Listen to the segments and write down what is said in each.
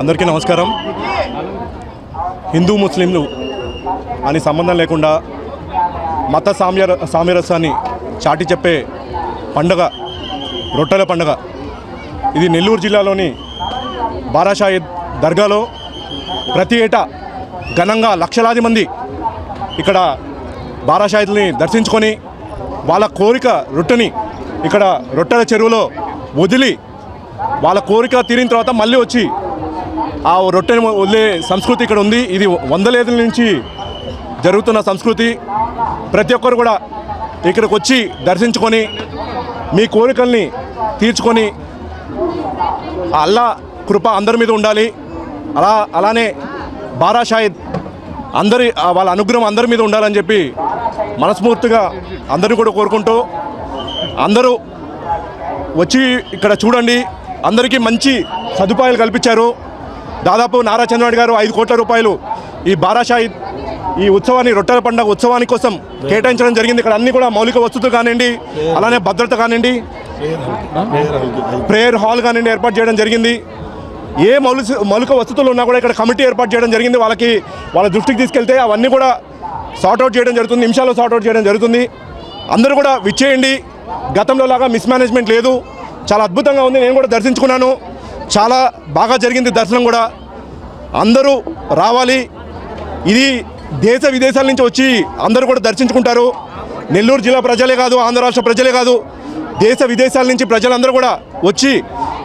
అందరికీ నమస్కారం. హిందూ ముస్లింలు అని సంబంధం లేకుండా మత సామ్య సామ్యరసాన్ని చాటి చెప్పే పండగ రొట్టెల పండగ. ఇది నెల్లూరు జిల్లాలోని బారాషాహిద్ దర్గాలో ప్రతి ఏటా ఘనంగా లక్షలాది మంది ఇక్కడ బారాషాహిద్ని దర్శించుకొని వాళ్ళ కోరిక రొట్టెని ఇక్కడ రొట్టెల చెరువులో వదిలి వాళ్ళ కోరిక తీరిన తర్వాత మళ్ళీ వచ్చి ఆ రొట్టెని వదిలే సంస్కృతి ఇక్కడ ఉంది. ఇది వందలేదుల నుంచి జరుగుతున్న సంస్కృతి. ప్రతి ఒక్కరు కూడా ఇక్కడికి వచ్చి దర్శించుకొని మీ కోరికల్ని తీర్చుకొని అల్లా కృప అందరి మీద ఉండాలి. అలా అలానే బారా షాహిద్ అందరి వాళ్ళ అనుగ్రహం అందరి మీద ఉండాలని చెప్పి మనస్ఫూర్తిగా అందరిని కూడా కోరుకుంటూ అందరూ వచ్చి ఇక్కడ చూడండి. అందరికీ మంచి సదుపాయాలు కల్పించారు. దాదాపు నారా చంద్రబాబు గారు ఐదు కోట్ల రూపాయలు ఈ బారాషాయి ఈ ఉత్సవాన్ని రొట్టెల పండుగ ఉత్సవాని కోసం కేటాయించడం జరిగింది. ఇక్కడ అన్ని కూడా మౌలిక వసతులు కానివ్వండి అలానే భద్రత కానివ్వండి ప్రేయర్ హాల్ కానివ్వండి ఏర్పాటు చేయడం జరిగింది. ఏ మౌలిక మౌలిక వసతులు ఉన్నా కూడా ఇక్కడ కమిటీ ఏర్పాటు చేయడం జరిగింది. వాళ్ళకి వాళ్ళ దృష్టికి తీసుకెళ్తే అవన్నీ కూడా సార్ట్అవుట్ చేయడం జరుగుతుంది నిమిషాల్లో సార్ట్అవుట్ చేయడం జరుగుతుంది. అందరూ కూడా విచ్చేయండి. గతంలో లాగా మిస్మేనేజ్మెంట్ లేదు. చాలా అద్భుతంగా ఉంది. నేను కూడా దర్శించుకున్నాను. చాలా బాగా జరిగింది దర్శనం కూడా. అందరూ రావాలి. ఇది దేశ విదేశాల నుంచి వచ్చి అందరూ కూడా దర్శించుకుంటారు. నెల్లూరు జిల్లా ప్రజలే కాదు ఆంధ్ర రాష్ట్ర ప్రజలే కాదు దేశ విదేశాల నుంచి ప్రజలందరూ కూడా వచ్చి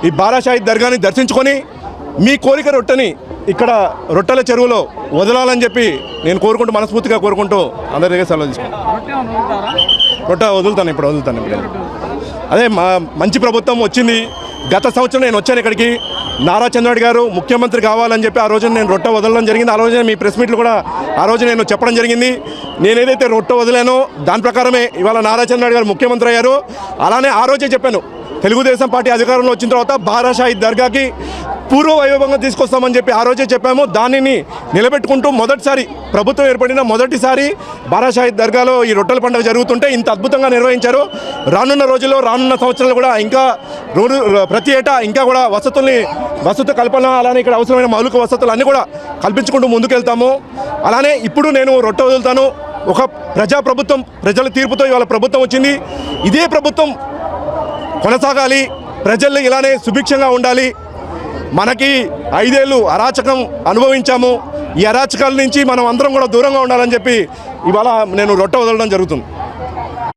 ఈ బారాషాహి దర్గాని దర్శించుకొని మీ కోరిక రొట్టెని ఇక్కడ రొట్టెల చెరువులో వదలాలని చెప్పి నేను కోరుకుంటూ మనస్ఫూర్తిగా కోరుకుంటూ అందరి దగ్గర సెలవు తీసుకుంటాను. రొట్టె వదులుతాను ఇప్పుడు వదులుతాను ఇప్పుడు. అదే మా మంచి ప్రభుత్వం వచ్చింది. గత సంవత్సరం నేను వచ్చాను ఇక్కడికి. నారా చంద్రబాబు గారు ముఖ్యమంత్రి కావాలని చెప్పి ఆ రోజు నేను రొట్టె వదలడం జరిగింది. ఆ రోజు మీ ప్రెస్ మీట్లు కూడా ఆ రోజు నేను చెప్పడం జరిగింది. నేను ఏదైతే రొట్టె వదిలానో దాని ప్రకారమే ఇవాళ నారా చంద్రబాబు గారు ముఖ్యమంత్రి అయ్యారు. అలానే ఆ రోజే చెప్పాను తెలుగుదేశం పార్టీ అధికారంలో వచ్చిన తర్వాత బారాషాహి దర్గాకి పూర్వ వైభవంగా తీసుకొస్తామని చెప్పి ఆ రోజే చెప్పాము. దానిని నిలబెట్టుకుంటూ మొదటిసారి ప్రభుత్వం ఏర్పడిన మొదటిసారి బారాషాహి దర్గాలో ఈ రొట్టెల పండుగ జరుగుతుంటే ఇంత అద్భుతంగా నిర్వహించారు. రానున్న రోజుల్లో రానున్న సంవత్సరాలు కూడా ఇంకా రోజు ప్రతి ఏటా ఇంకా కూడా వసతుల్ని వసతి కల్పన అలానే ఇక్కడ అవసరమైన మౌలిక వసతులు అన్నీ కూడా కల్పించుకుంటూ ముందుకెళ్తాము. అలానే ఇప్పుడు నేను రొట్టె వదులుతాను. ఒక ప్రజా ప్రభుత్వం ప్రజల తీర్పుతో ఇవాళ ప్రభుత్వం వచ్చింది. ఇదే ప్రభుత్వం కొనసాగాలి. ప్రజల్ని ఇలానే సుభిక్షంగా ఉండాలి. మనకి ఐదేళ్ళు అరాచకం అనుభవించాము. ఈ అరాచకాల నుంచి మనం అందరం కూడా దూరంగా ఉండాలని చెప్పి ఇవాళ నేను రొట్టె వదలడం జరుగుతుంది.